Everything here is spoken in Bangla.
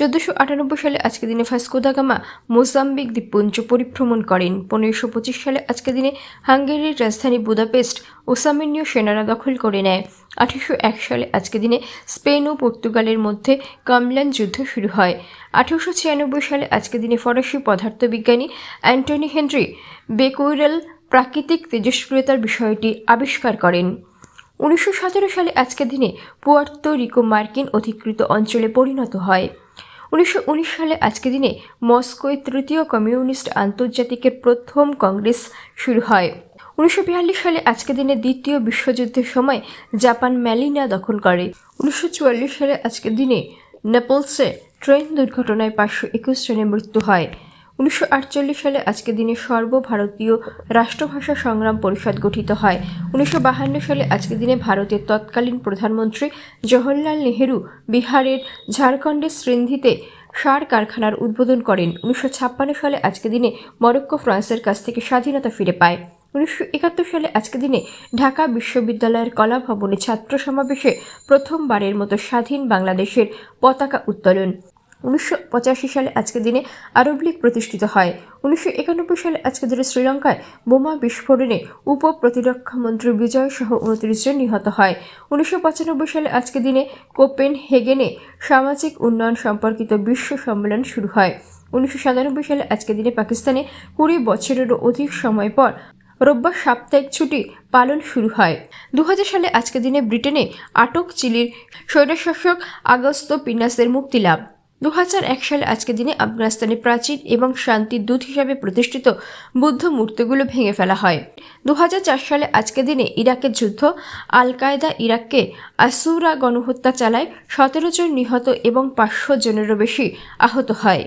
চোদ্দশো আটানব্বই সালে আজকে দিনে ভাস্কো দা মোজাম্বিক দ্বীপপুঞ্জ পরিভ্রমণ করেন। পনেরোশো পঁচিশ সালে আজকে দিনে হাঙ্গেরির রাজধানী বুদাপেস্ট ওসামিনীয় সেনারা দখল করে নেয়। আঠেরোশো এক সালে আজকে দিনে স্পেন ও পর্তুগালের মধ্যে কামলান যুদ্ধ শুরু হয়। আঠেরোশো ছিয়ানব্বই সালে আজকে দিনে ফরাসি পদার্থবিজ্ঞানী অ্যান্টনি হেনরি বেকুইরাল প্রাকৃতিক তেজস্ক্রিয়তার বিষয়টি আবিষ্কার করেন। উনিশশো সতেরো সালে আজকের দিনে পুয়ার্তো রিকো মার্কিন অধিকৃত অঞ্চলে পরিণত হয়। উনিশশো উনিশ সালে আজকে দিনে মস্কোয় তৃতীয় কমিউনিস্ট আন্তর্জাতিকের প্রথম কংগ্রেস শুরু হয়। উনিশশো বিয়াল্লিশ সালে আজকে দিনে দ্বিতীয় বিশ্বযুদ্ধের সময় জাপান ম্যালিনা দখল করে। উনিশশো চুয়াল্লিশ সালে আজকের দিনে নেপলসে ট্রেন দুর্ঘটনায় পাঁচশো একুশ জনের মৃত্যু হয়। উনিশশো আটচল্লিশ সালে আজকের দিনে সর্বভারতীয় রাষ্ট্রভাষা সংগ্রাম পরিষদ গঠিত হয়। উনিশশো সালে আজকের দিনে ভারতের তৎকালীন প্রধানমন্ত্রী জওহরলাল নেহেরু বিহারের ঝাড়খণ্ডের সিন্ধিতে সার কারখানার উদ্বোধন করেন। উনিশশো ছাপ্পান্ন সালে আজকের দিনে মরক্কো, ফ্রান্সের কাছ থেকে স্বাধীনতা ফিরে পায়। উনিশশো একাত্তর সালে আজকের দিনে ঢাকা বিশ্ববিদ্যালয়ের কলা ভবনে ছাত্র সমাবেশে প্রথমবারের মতো স্বাধীন বাংলাদেশের পতাকা উত্তোলন। উনিশশো পঁচাশি সালে আজকের দিনে আরব লীগ প্রতিষ্ঠিত হয়। উনিশশো একানব্বই সালে আজকের দিনে শ্রীলঙ্কায় বোমা বিস্ফোরণে উপ প্রতিরক্ষা মন্ত্রী বিজয় সহ উনত্রিশ জন নিহত হয়। উনিশশো পঁচানব্বই সালে আজকের দিনে কোপেন হেগেনে সামাজিক উন্নয়ন সম্পর্কিত বিশ্ব সম্মেলন শুরু হয়। উনিশশো সাতানব্বই সালে আজকের দিনে পাকিস্তানে কুড়ি বছরেরও অধিক সময় পর রোববার সাপ্তাহিক ছুটি পালন শুরু হয়। দু হাজার সালে আজকের দিনে ব্রিটেনে আটক চিলির স্বৈরশাসক আগস্ত পিনাসের মুক্তি লাভ। দু সালে আজকের দিনে আফগানিস্তানে প্রাচীন এবং শান্তির দূত হিসাবে প্রতিষ্ঠিত বুদ্ধ মূর্তিগুলো ভেঙে ফেলা হয়। দু হাজার চার সালে আজকের দিনে ইরাকের যুদ্ধ আল কায়দা ইরাককে আসুরা গণহত্যা চালায় সতেরো জন নিহত এবং পাঁচশো জনেরও বেশি আহত হয়।